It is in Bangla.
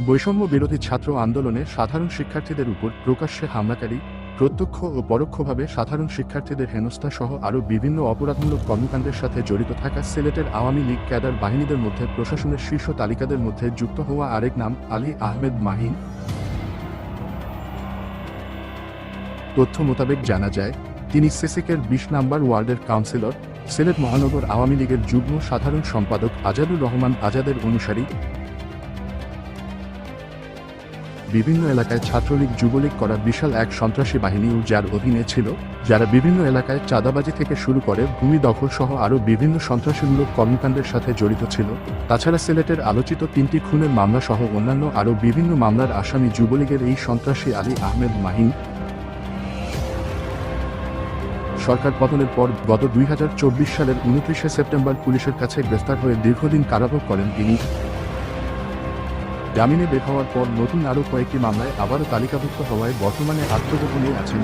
বৈষম্য বিরোধী ছাত্র আন্দোলনে সাধারণ শিক্ষার্থীদের উপর প্রকাশ্যে হামলাকারী, প্রত্যক্ষ ও পরোক্ষভাবে সাধারণ শিক্ষার্থীদের হেনস্থা সহ আরও বিভিন্ন অপরাধমূলক কর্মকাণ্ডের সাথে জড়িত থাকা সিলেটের আওয়ামী লীগ ক্যাডার বাহিনীদের মধ্যে প্রশাসনের শীর্ষ তালিকাদের মধ্যে যুক্ত হওয়া আরেক নাম আলী আহমেদ মাহিন। তথ্য মোতাবেক জানা যায়, তিনি সেসিকের বিশ নাম্বার ওয়ার্ডের কাউন্সিলর, সিলেট মহানগর আওয়ামী লীগের যুগ্ম সাধারণ সম্পাদক আজাদুর রহমান আজাদের অনুসারী বিভিন্ন এলাকায় ছাত্রলীগ যুবলীগ করা বিশাল এক সন্ত্রাসী বাহিনীও যার অধীনে ছিল, যারা বিভিন্ন এলাকায় চাঁদাবাজি থেকে শুরু করে ভূমি দখল সহ আরও বিভিন্ন সন্ত্রাসীমূলক কর্মকাণ্ডের সাথে জড়িত ছিল। তাছাড়া সিলেটের আলোচিত তিনটি খুনের মামলা সহ অন্যান্য আরও বিভিন্ন মামলার আসামি যুবলীগের এই সন্ত্রাসী আলী আহমেদ মাহিন। সরকার পতনের পর গত দুই হাজার চব্বিশ সালের উনত্রিশে সেপ্টেম্বর পুলিশের কাছে গ্রেফতার হয়ে দীর্ঘদিন কারাভোগ করেন তিনি। জামিনে বের হওয়ার পর নতুন আরও কয়েকটি মামলায় আবারও তালিকাভুক্ত হওয়ায় বর্তমানে আত্মগোপনে আছেন